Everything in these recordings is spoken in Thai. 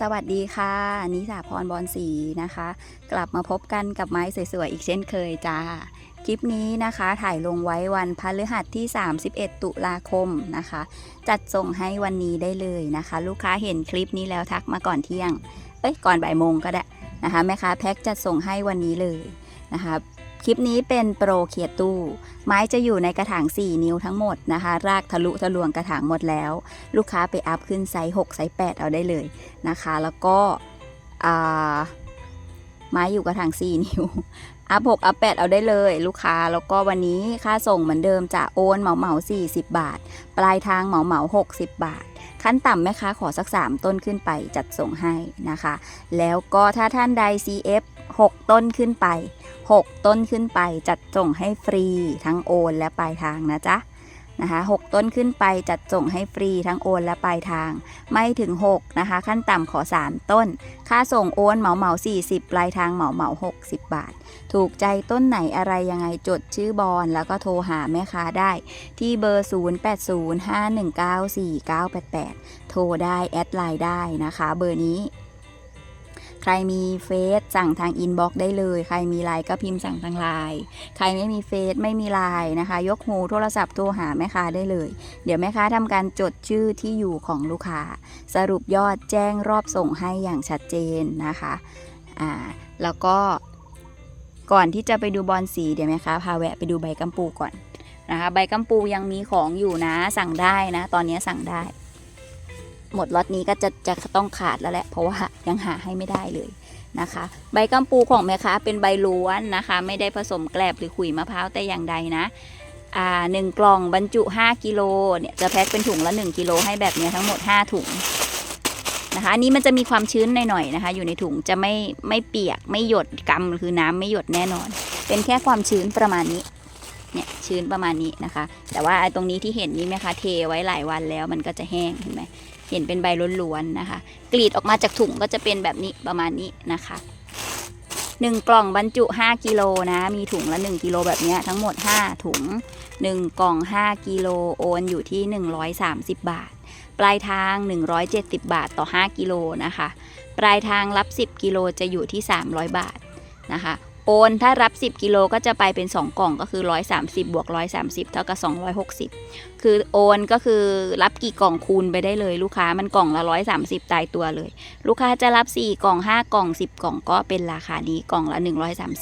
สวัสดีค่ะนิสาพรบอลสีนะคะ กลับมาพบกันกับไม้สวยๆ อีกเช่นเคยจ้า คลิปนี้นะคะถ่ายลงไว้วันพฤหัสที่ 31 ตุลาคมนะคะ จัดส่งให้วันนี้ได้เลยนะคะ ลูกค้าเห็นคลิปนี้แล้วทักมาก่อนเที่ยง เอ้ยก่อนบ่ายโมงก็ได้นะคะแม่ค้าแพ็คจัดส่งให้วันนี้เลยนะคะ คลิปนี้เป็นโปรเคียตู้ ไม้จะอยู่ในกระถาง 4 นิ้วทั้งหมดนะคะ รากทะลุทะลวงกระถางหมดแล้ว ลูกค้าไปอัพขึ้นไซส์6ไซส์8เอาได้เลยนะคะ แล้วก็ไม้อยู่กระถาง 4 นิ้ว อัพ6อัพ8เอาได้เลย ลูกค้า แล้วก็วันนี้ค่าส่งเหมือนเดิมจะโอนเหมาเหมา40 บาท ปลายทางเหมาเหมา60 บาท ขั้นต่ำแม่ค้าขอสัก 3 ต้นขึ้นไปจัดส่งให้นะคะ แล้วก็ถ้าท่านใด CF 6 ต้นขึ้นไป 6 ต้นขึ้นไปจัดส่งให้ฟรีทั้งโอนและปลายทางนะจ๊ะนะคะ6ต้นขึ้นไปจัดส่งให้ฟรีทั้งโอนและปลายทาง ไม่ถึง 6 นะคะ ขั้นต่ำขอ 3 ต้น ค่าส่งโอนเหมาเหมา40ปลายทางเหมาเหมา60 บาท ถูกใจต้นไหนอะไรยังไงจดชื่อบอลแล้วก็โทรหาแม่ค้าได้ ที่เบอร์ 0805194988 โทรได้ แอดไลน์ได้นะคะ เบอร์นี้ รมีเฟซสั่งทางอินบ็อกซ์ได้เลย ใครมีไลน์ก็พิมพ์สั่งทางไลน์ใครไม่มีเฟซไม่มีไลน์นะคะ ยกหูโทรศัพท์โทรหาแม่ค้าได้เลย เดี๋ยวแม่ค้าทำการจดชื่อที่อยู่ของลูกค้า สรุปยอดแจ้งรอบส่งให้อย่างชัดเจนนะคะอ่าแล้วก็ก่อนที่จะไปดูบอลสีเดี๋ยวแม่ค้าพาแวะไปดูใบกัมปูก่อนนะคะใบกัมปูยังมีของอยู่นะสั่งได้นะ ตอนนี้สั่งได้ หมดล็อตนี้ก็จะจะต้องขาดแล้วแหละเพราะว่ายังหาให้ไม่ได้เลยนะคะ ใบกัมปูของแม่ค้าเป็นใบล้วนนะคะ ไม่ได้ผสมแกลบหรือขุยมะพร้าวแต่อย่างใดนะอ่าหนึ่งกล่องบรรจุ 5กิโลเนี่ยจะแพ็คเป็นถุงละ 1กิโลให้แบบนี้ทั้งหมด 5 ถุงนะคะอันนี้มันจะมีความชื้นหน่อยๆนะคะ อยู่ในถุงจะไม่ไม่เปียกไม่หยดกำคือน้ำไม่หยดแน่นอน เป็นแค่ความชื้นประมาณนี้ เนี่ยชื้นประมาณนี้นะคะ แต่ว่าตรงนี้ที่เห็นนี่ไหมคะเทไว้หลายวันแล้วมันก็จะแห้งเห็นไหมเห็นเป็นใบล้วนๆนะคะ กรีดออกมาจากถุงก็จะเป็นแบบนี้ประมาณนี้นะคะ1กล่องบรรจุ 5กิโลนะ มีถุงละ 1กิโลแบบนี้ทั้งหมด 5 ถุง 1 กล่อง 5กิโลโอนอยู่ที่ 130 บาท ปลายทาง 170 บาทต่อ 5กิโลนะคะ ปลายทางรับ 10กิโลจะอยู่ที่ 300 บาทนะคะ โอนถ้ารับ 10 กิโลก็จะไปเป็น 2 กล่องก็คือ 130 บวก 130 เท่ากับ 260 คือโอนก็คือรับกี่กล่องคูณไปได้เลยลูกค้ามันกล่องละ 130 ตายตัวเลย ลูกค้าจะรับ 4 กล่อง 5 กล่อง 10 กล่องก็เป็นราคานี้กล่องละ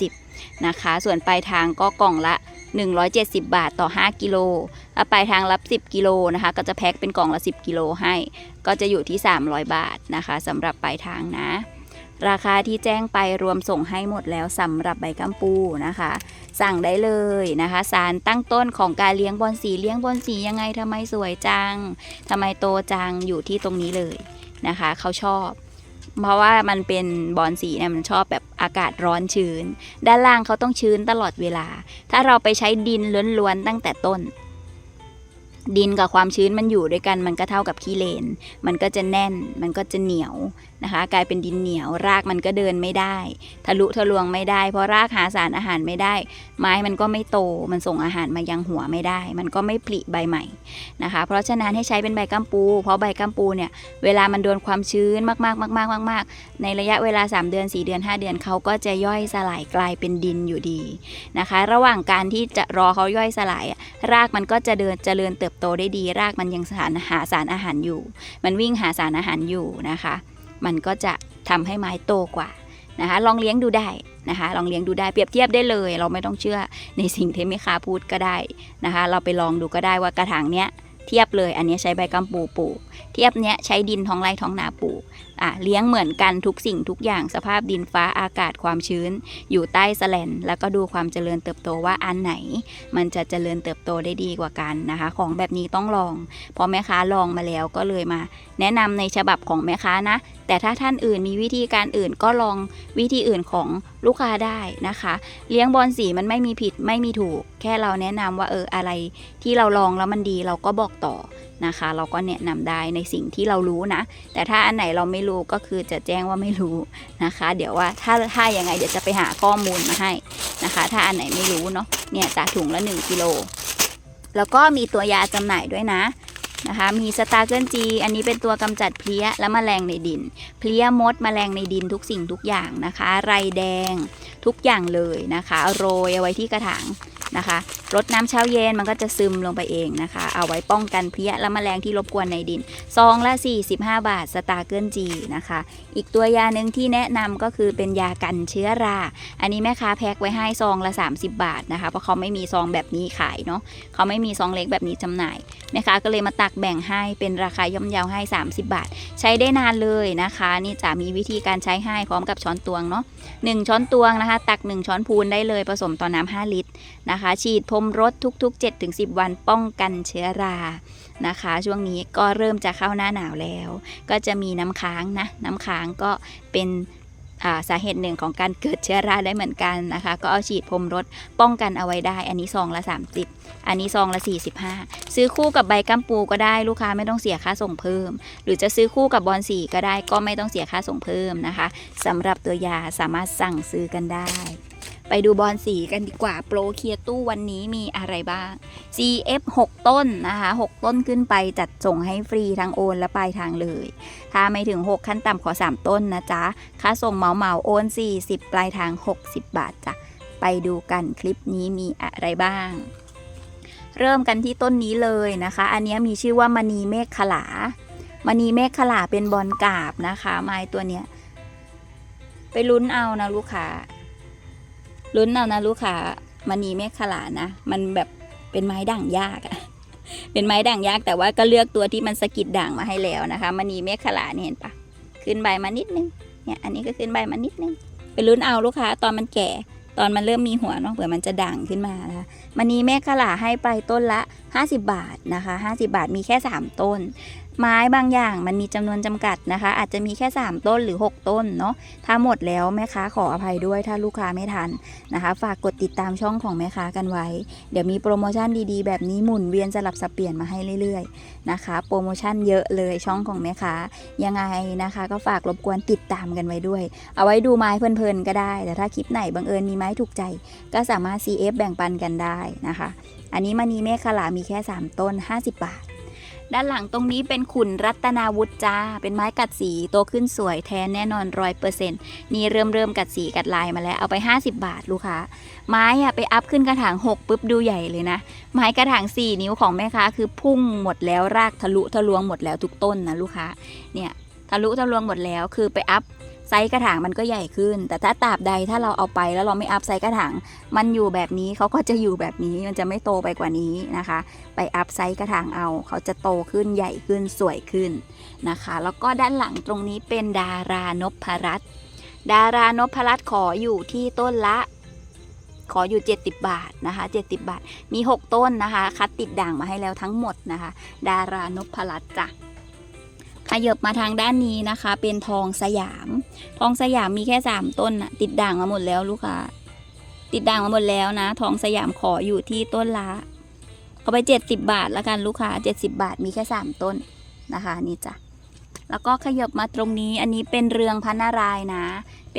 130 นะคะ ส่วนปลายทางก็กล่องละ 170 บาทต่อ 5 กิโลถ้าปลายทางรับ 10 กิโลนะคะ ก็จะแพ็คเป็นกล่องละ 10 กิโลให้ ก็จะอยู่ที่ 300 บาทนะคะสำหรับปลายทางนะ ราคาที่แจ้งไปรวมส่งให้หมดแล้วสำหรับใบกัมปูนะคะ สั่งได้เลยนะคะ สารตั้งต้นของการเลี้ยงบอลสีเลี้ยงบอลสียังไงทำไมสวยจังทำไมโตจังอยู่ที่ตรงนี้เลยนะคะ เขาชอบ เพราะว่ามันเป็นบอลสีเนี่ยมันชอบแบบอากาศร้อนชื้น ด้านล่างเขาต้องชื้นตลอดเวลา ถ้าเราไปใช้ดินล้วนๆตั้งแต่ต้นดินกับความชื้นมันอยู่ด้วยกันมันก็เท่ากับขี้เลน มันก็จะแน่น มันก็จะเหนียวนะคะ กลายเป็นดินเหนียวรากมันก็เดินไม่ได้ ทะลุทะลวงไม่ได้ เพราะรากหาสารอาหารไม่ได้ ไม้มันก็ไม่โต มันส่งอาหารมายังหัวไม่ได้ มันก็ไม่ผลิใบใหม่นะคะ เพราะฉะนั้นให้ใช้เป็นใบกัมปู เพราะใบกัมปูเนี่ยเวลามันโดนความชื้นมากๆมากๆมากๆในระยะเวลา 3 เดือน 4 เดือน 5 เดือนเขาก็จะย่อยสลายกลายเป็นดินอยู่ดีนะคะ ระหว่างการที่จะรอเขาย่อยสลาย รากมันก็จะเดินจเจริญเติบโตได้ดี รากมันยังสารหาสารอาหารอยู่ มันวิ่งหาสารอาหารอยู่นะคะ มันก็จะทำให้ไม้โตกว่านะคะลองเลี้ยงดูได้นะคะลองเลี้ยงดูได้เปรียบเทียบได้เลย เราไม่ต้องเชื่อในสิ่งที่แม่ค้าพูดก็ได้นะคะ เราไปลองดูก็ได้ว่ากระถางเนี้ยเทียบเลย อันนี้ใช้ใบกัมปูปลูก เทียบเนี้ยใช้ดินท้องไร่ท้องนาปลูกอะเลี้ยงเหมือนกันทุกสิ่งทุกอย่างสภาพดินฟ้าอากาศความชื้น อยู่ใต้แสแลน แล้วก็ดูความเจริญเติบโตว่าอันไหน มันจะเจริญเติบโตได้ดีกว่ากันนะคะ ของแบบนี้ต้องลอง พอแม่ค้าลองมาแล้วก็เลยมา แนะนำในฉบับของแม่ค้านะ แต่ถ้าท่านอื่นมีวิธีการอื่นก็ลองวิธีอื่นของลูกค้าได้นะคะ เลี้ยงบอลสีมันไม่มีผิดไม่มีถูก แค่เราแนะนำว่าเอออะไรที่เราลองแล้วมันดีเราก็บอกต่อนะคะ เราก็แนะนำได้ในสิ่งที่เรารู้นะ แต่ถ้าอันไหนเราไม่รู้ก็คือจะแจ้งว่าไม่รู้นะคะ เดี๋ยวว่าถ้าถ้ายังไงเดี๋ยวจะไปหาข้อมูลมาให้นะคะ ถ้าอันไหนไม่รู้เนาะเนี่ยจากถุงละ 1กิโลแล้วก็มีตัวยาจำหน่ายด้วยนะ นะคะ มีสตาร์เกิลจีอันนี้เป็นตัวกำจัดเพลี้ยและแมลงในดิน เพลี้ยมดแมลงในดินทุกสิ่งทุกอย่างนะคะ ไรแดงทุกอย่างเลยนะคะ โรยเอาไว้ที่กระถาง นะคะรดน้ำเช้าเย็นมันก็จะซึมลงไปเองนะคะ เอาไว้ป้องกันเพลี้ยและแมลงที่รบกวนในดินซองละ 45 บาทสตาร์เกิลจีนะคะ อีกตัวยาหนึ่งที่แนะนำก็คือเป็นยากันเชื้อรา อันนี้แม่ค้าแพ็คไว้ให้ซองละ 30 บาทนะคะ เพราะเขาไม่มีซองแบบนี้ขายเนาะเขาไม่มีซองเล็กแบบนี้จำหน่ายแม่ค้าก็เลยมาตักแบ่งให้เป็นราคาย่อมเยาให้ 30 บาท ใช้ได้นานเลยนะคะ นี่จะมีวิธีการใช้ให้พร้อมกับช้อนตวงเนาะ1ช้อนตวงนะคะ ตัก 1 ช้อนพูนได้เลยผสมต่อน้ำ5ลิตรนะคะฉีดพรมรถทุก ๆ 7-10 วันป้องกันเชื้อรานะคะ ช่วงนี้ก็เริ่มจะเข้าหน้าหนาวแล้ว ก็จะมีน้ำค้างนะน้ำค้างก็เป็นาสาเหตุหนึ่งของการเกิดเชื้อราได้เหมือนกันนะคะ ก็เอาฉีดพรมรถป้องกันเอาไว้ได้ อันนี้ซองละ 30 อันนี้ซองละ 45 ซื้อคู่กับใบกัมปูก็ได้ลูกค้าไม่ต้องเสียค่าส่งเพิ่ม หรือจะซื้อคู่กับบอลสีก็ได้ก็ไม่ต้องเสียค่าส่งเพิ่มนะคะสำหรับตัวยาสามารถสั่งซื้อกันได้ ไปดูบอลสีกันดีกว่าโปรเคลียตู้วันนี้มีอะไรบ้าง CF 6 ต้นนะคะ6ต้นขึ้นไปจัดส่งให้ฟรีทั้งโอนและปลายทางเลย ถ้าไม่ถึง 6 ขั้นต่ำขอ 3 ต้นนะจ๊ะ ค่าส่งเหมาเหมาโอน 40 ปลายทาง 60 บาทจ้ะ ไปดูกันคลิปนี้มีอะไรบ้าง เริ่มกันที่ต้นนี้เลยนะคะ อันนี้มีชื่อว่ามณีเมฆขลามณีเมฆขลาเป็นบอลกาบนะคะ ไม้ตัวเนี้ยไปลุ้นเอานะลูกค้า ลุ้นเอานะลูกค้ามณีเมฆขลานะ มันแบบเป็นไม้ด่างยากอะเป็นไม้ด่างยากแต่ว่าก็เลือกตัวที่มันสกิดด่างมาให้แล้วนะคะมณีเมฆขลาเนี่ยเห็นปะขึ้นใบมานิดนึงเนี่ยอันนี้ก็ขึ้นใบมานิดนึงไปลุ้นเอาลูกค้าตอนมันแก่ ตอนมันเริ่มมีหัวเนาะเผื่อมันจะด่างขึ้นมานะคะมณีเมฆขลาให้ไปต้นละ 50 บาทนะคะ 50 บาทมีแค่ 3 ต้น ไม้บางอย่างมันมีจำนวนจำกัดนะคะ อาจจะมีแค่ 3 ต้นหรือ 6 ต้นเนาะถ้าหมดแล้วแม่ค้าขออภัยด้วยถ้าลูกค้าไม่ทันนะคะ ฝากกดติดตามช่องของแม่ค้ากันไว้ เดี๋ยวมีโปรโมชั่นดีๆ แบบนี้หมุนเวียนสลับสับเปลี่ยนมาให้เรื่อยๆนะคะ โปรโมชั่นเยอะเลยช่องของแม่ค้ายังไงนะคะ ก็ฝากรบกวนติดตามกันไว้ด้วย เอาไว้ดูไม้เพลินๆก็ได้ แต่ถ้าคลิปไหนบังเอิญมีไม้ถูกใจ ก็สามารถ CF แบ่งปันกันได้นะคะ อันนี้มณีเมฆขลามีแค่ 3 ต้น 50 บาท ด้านหลังตรงนี้เป็นขุนรัตนาวุฒิจ้า เป็นไม้กัดสีโตขึ้นสวยแท้แน่นอนร้อยเปอร์เซ็นต์นี่เริ่มเริ่มกัดสีกัดลายมาแล้วเอาไป 50 บาทลูกค้า ไม้อะไปอัพขึ้นกระถาง 6ปุ๊บดูใหญ่เลยนะ ไม้กระถาง 4 นิ้วของแม่ค้าคือพุ่งหมดแล้วรากทะลุทะลวงหมดแล้วทุกต้นนะลูกค้า เนี่ยทะลุทะลวงหมดแล้วคือไปอัพ ไซส์กระถางมันก็ใหญ่ขึ้น แต่ถ้าตราบใดถ้าเราเอาไปแล้วเราไม่อัพไซส์กระถางมันอยู่แบบนี้เขาก็จะอยู่แบบนี้มันจะไม่โตไปกว่านี้นะคะ ไปอัพไซส์กระถางเอาเขาจะโตขึ้นใหญ่ขึ้นสวยขึ้นนะคะ แล้วก็ด้านหลังตรงนี้เป็นดารานพรัตน์ดารานพรัตน์ขออยู่ที่ต้นละขออยู่ 70 บาทนะคะ 70 บาท มี 6 ต้นนะคะ คัดติดด่างมาให้แล้วทั้งหมดนะคะ ดารานพรัตน์จ้ะ ขยบมาทางด้านนี้นะคะ เป็นทองสยาม ทองสยามมีแค่3ต้นนะติดด่างมาหมดแล้วลูกค้าติดด่างมาหมดแล้วนะ ทองสยามขออยู่ที่ต้นละเอาไป70บาทแล้วกันลูกค้า70บาทมีแค่3ต้นนะคะ นี่จ้ะแล้วก็ขยบมาตรงนี้อันนี้เป็นเรืองพันนารายนะ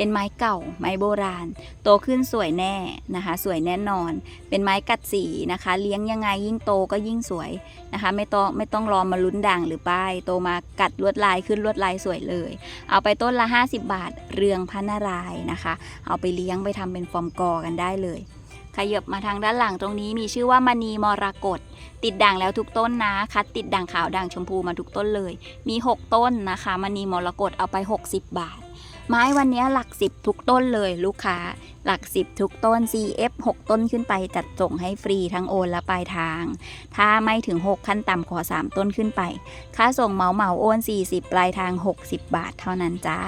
เป็นไม้เก่า ไม้โบราณ โตขึ้นสวยแน่นะคะ สวยแน่นอน เป็นไม้กัดสีนะคะ เลี้ยงยังไงยิ่งโตก็ยิ่งสวยนะคะ ไม่ต้องไม่ต้องรอมาลุ้นด่างหรือป้าย โตมากัดลวดลายขึ้นลวดลายสวยเลย เอาไปต้นละ 50 บาท เรืองพันนารายนะคะ เอาไปเลี้ยงไปทำเป็นฟอร์มกอกันได้เลยขยับมาทางด้านหลังตรงนี้มีชื่อว่ามณีมรกตติดด่างแล้วทุกต้นนะคัดติดด่างขาวด่างชมพูมาทุกต้นเลย มี 6 ต้นนะคะมณีมรกตเอาไป 60 บาท ไม้วันนี้หลัก10ทุกต้นเลยลูกค้า หลัก10ทุกต้น CF 6 ต้นขึ้นไปจัดส่งให้ฟรีทั้งโอนและปลายทาง ถ้าไม่ถึง 6 ขั้นต่ำขอ 3 ต้นขึ้นไป ค่าส่งเหมาเหมาโอน 40 ปลายทาง 60 บาทเท่านั้นจ้า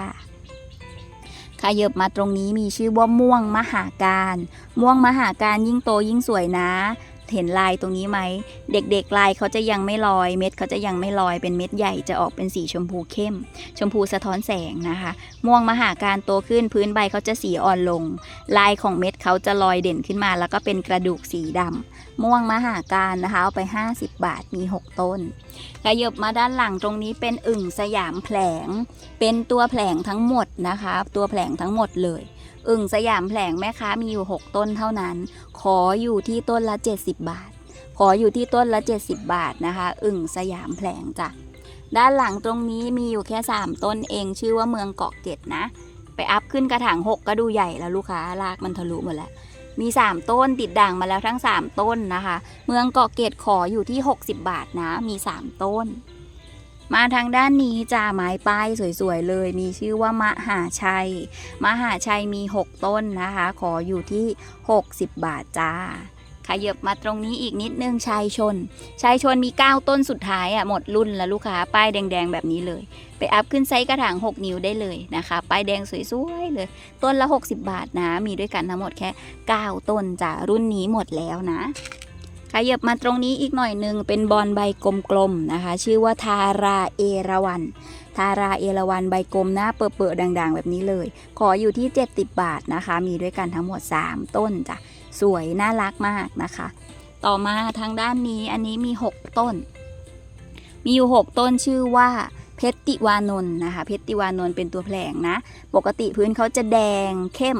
ขยับมาตรงนี้มีชื่อว่าม่วงมหาการ ม่วงมหาการยิ่งโตยิ่งสวยนะ เห็นลายตรงนี้ไหม เด็กๆลายเขาจะยังไม่ลอย เม็ดเขาจะยังไม่ลอยเป็นเม็ดใหญ่จะออกเป็นสีชมพูเข้ม ชมพูสะท้อนแสงนะคะ ม่วงมหาการโตขึ้นพื้นใบเขาจะสีอ่อนลง ลายของเม็ดเขาจะลอยเด่นขึ้นมา แล้วก็เป็นกระดูกสีดำม่วงมหาการนะคะเอาไป 50 บาทมี 6 ต้นขยบมาด้านหลังตรงนี้เป็นอึ่งสยามแผลง เป็นตัวแผลงทั้งหมดนะคะ ตัวแผลงทั้งหมดเลย อึ่งสยามแผลงแม่ค้ามีอยู่ 6 ต้นเท่านั้น ขออยู่ที่ต้นละ 70 บาท ขออยู่ที่ต้นละ 70 บาทนะคะ อึ่งสยามแผลงจ้ะด้านหลังตรงนี้มีอยู่แค่ 3 ต้นเองชื่อว่าเมืองเกาะเกร็ดนะ ไปอัพขึ้นกระถาง6ก็ดูใหญ่แล้วลูกค้ารากมันทะลุหมดแล้วมี 3 ต้นติดด่างมาแล้วทั้ง 3 ต้นนะคะ เมืองเกาะเกร็ดขออยู่ที่ 60 บาทนะมี 3 ต้น มาทางด้านนี้จ้าไม้ป้ายสวยๆเลย มีชื่อว่ามหาชัย มหาชัยมี 6 ต้นนะคะ ขออยู่ที่ 60 บาทจ้าขยับมาตรงนี้อีกนิดนึงชายชน ชายชนมี 9 ต้นสุดท้ายอะหมดรุ่นแล้วลูกค้าป้ายแดงๆแบบนี้เลย ไปอัพขึ้นไซส์กระถาง 6 นิ้วได้เลยนะคะ ป้ายแดงสวยๆเลย ต้นละ 60 บาทนะ มีด้วยกันทั้งหมดแค่ 9 ต้นจ้ะรุ่นนี้หมดแล้วนะ ขยับมาตรงนี้อีกหน่อยหนึ่งเป็นบอลใบกลมๆนะคะ ชื่อว่าทาราเอราวันทาราเอราวันใบกลมหน้าเปื่อๆด่างๆ แบบนี้เลย ขออยู่ที่ 70 บาทนะคะ มีด้วยกันทั้งหมด 3 ต้นจ้ะสวยน่ารักมากนะคะ ต่อมาทางด้านนี้อันนี้มี 6 ต้น มีอยู่ 6 ต้นชื่อว่าเพชรติวานนท์นะคะเพชรติวานนท์เป็นตัวแผลงนะ ปกติพื้นเขาจะแดงเข้ม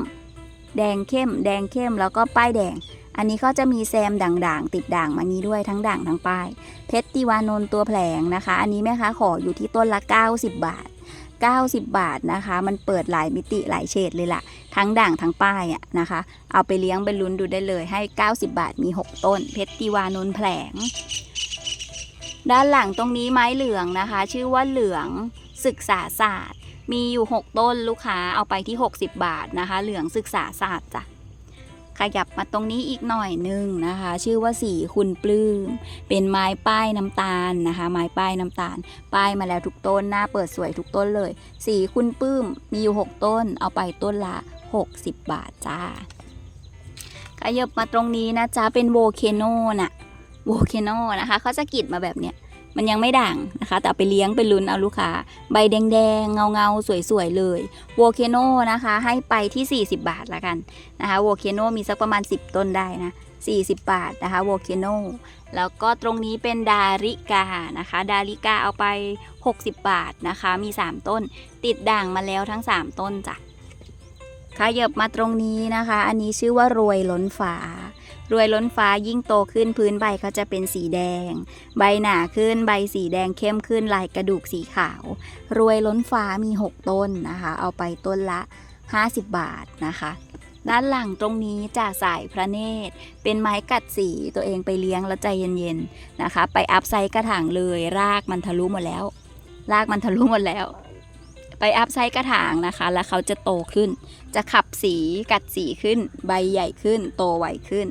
แดงเข้ม แดงเข้มแล้วก็ป้ายแดง อันนี้ก็จะมีแซมด่างๆ ติดด่างมานี้ด้วยทั้งด่างทั้งป้าย เพชรติวานนท์ตัวแผลงนะคะ อันนี้แม่ค้าขออยู่ที่ต้นละ 90 บาท 90 บาทนะคะ มันเปิดหลายมิติหลายเฉดเลยล่ะ ทั้งด่างทั้งป้ายอะนะคะ เอาไปเลี้ยงไปลุ้นดูได้เลยให้ 90 บาทมี 6 ต้น เพชรติวานนท์แผลง ด้านหลังตรงนี้ไม้เหลืองนะคะ ชื่อว่าเหลืองศึกษาศาสตร์ มีอยู่ 6 ต้นลูกค้าเอาไปที่ 60 บาทนะคะ เหลืองศึกษาศาสตร์จ้ะ ขยับมาตรงนี้อีกหน่อยหนึงนะคะ ชื่อว่าสีคุณปลื้ม เป็นไม้ป้ายน้ำตาลนะคะ ไม้ป้ายน้ำตาล ป้ายมาแล้วทุกต้นหน้าเปิดสวยทุกต้นเลย สีคุณปลื้มมีอยู่ 6 ต้น เอาไปต้นละ 60 บาทจ้าขยับมาตรงนี้นะจ๊ะเป็นโวเคโนน่ะโวเคโนนะคะเขาจะกรีดมาแบบเนี้ย มันยังไม่ด่างนะคะ แต่ไปเลี้ยงไปลุ้นเอาลูกค้า ใบแดงๆ เงาๆ สวยๆ เลยโวเคโนนะคะ ให้ไปที่ 40 บาทละกันนะคะโวเคโนมีสักประมาณ 10 ต้นได้นะ 40 บาทนะคะโวเคโนแล้วก็ตรงนี้เป็นดาริกานะคะ ดาริกาเอาไป 60 บาทนะคะ มี 3 ต้น ติดด่างมาแล้วทั้ง 3 ต้นจ้ะขยับมาตรงนี้นะคะ อันนี้ชื่อว่ารวยล้นฟ้า รวยล้นฟ้ายิ่งโตขึ้นพื้นใบเขาจะเป็นสีแดง ใบหนาขึ้นใบสีแดงเข้มขึ้นลายกระดูกสีขาว รวยล้นฟ้ามี 6 ต้นนะคะ เอาไปต้นละ 50 บาทนะคะด้านหลังตรงนี้จะสายพระเนตร เป็นไม้กัดสีตัวเองไปเลี้ยงแล้วใจเย็นๆนะคะ ไปอัพไซต์กระถางเลยรากมันทะลุหมดแล้ว รากมันทะลุหมดแล้ว ไปอัพไซต์กระถางนะคะ แล้วเขาจะโตขึ้น จะขับสีกัดสีขึ้น ใบใหญ่ขึ้น โตไวขึ้น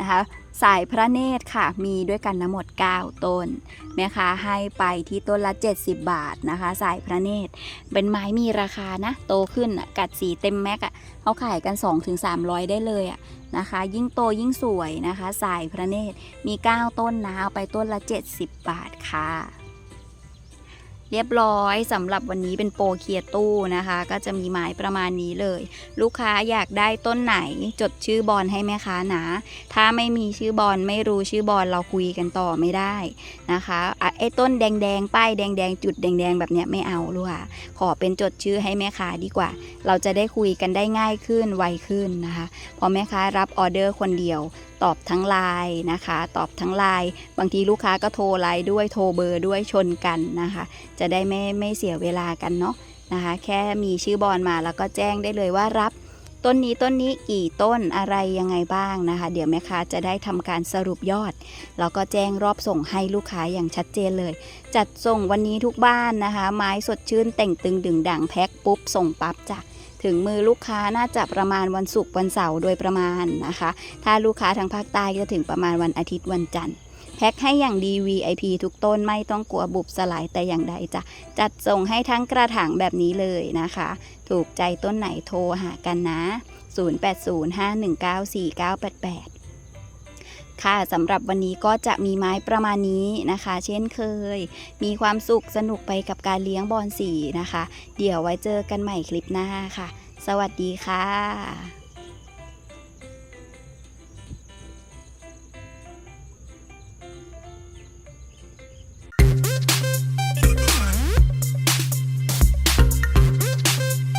นะคะ สายพระเนตรค่ะ มีด้วยกันทั้งหมด 9 ต้นแม่ค้าให้ไปที่ต้นละ 70 บาทนะคะ สายพระเนตร เป็นไม้มีราคานะ โตขึ้นกัดสีเต็มแม็กอะเขาขายกัน 2-300 ได้เลยอะนะคะ ยิ่งโตยิ่งสวยนะคะ สายพระเนตร มี 9 ต้นนะ เอาไปต้นละ 70 บาทค่ะ เรียบร้อยสำหรับวันนี้เป็นโปรเคียร์ตู้นะคะ ก็จะมีไม้ประมาณนี้เลย ลูกค้าอยากได้ต้นไหนจดชื่อบอลให้แม่ค้านะ ถ้าไม่มีชื่อบอลไม่รู้ชื่อบอลเราคุยกันต่อไม่ได้นะคะไอ้ต้นแดงๆป้ายแดงๆจุดแดงๆแบบเนี้ยไม่เอาลูกค่ะขอเป็นจดชื่อให้แม่ค้าดีกว่า เราจะได้คุยกันได้ง่ายขึ้นไวขึ้นนะคะพอแม่ค้ารับออเดอร์คนเดียว ตอบทั้งไลน์นะคะ ตอบทั้งไลน์บางทีลูกค้าก็โทรไลน์ด้วยโทรเบอร์ด้วยชนกันนะคะ จะได้ไม่ไม่เสียเวลากันเนาะนะคะ แค่มีชื่อบอลมาแล้วก็แจ้งได้เลยว่ารับต้นนี้ต้นนี้กี่ต้นอะไรยังไงบ้างนะคะ เดี๋ยวแม่ค้าจะได้ทำการสรุปยอด แล้วก็แจ้งรอบส่งให้ลูกค้าอย่างชัดเจนเลย จัดส่งวันนี้ทุกบ้านนะคะ ไม้สดชื่นแต่งตึงดึงดังแพ็คปุ๊บส่งปั๊บจ้ะ ถึงมือลูกค้าน่าจะประมาณวันศุกร์วันเสาร์โดยประมาณนะคะ ถ้าลูกค้าทางภาคใต้จะถึงประมาณวันอาทิตย์วันจันทร์แพ็คให้อย่างดี VIP ทุกต้นไม่ต้องกลัวบุบสลายแต่อย่างใดจะจัดส่งให้ทั้งกระถางแบบนี้เลยนะคะ ถูกใจต้นไหนโทรหากันนะ 0805194988 ค่ะสำหรับวันนี้ก็จะมีไม้ประมาณนี้นะคะ เช่นเคย มีความสุขสนุกไปกับการเลี้ยงบอลสีนะคะ เดี๋ยวไว้เจอกันใหม่คลิปหน้าค่ะ สวัสดีค่ะ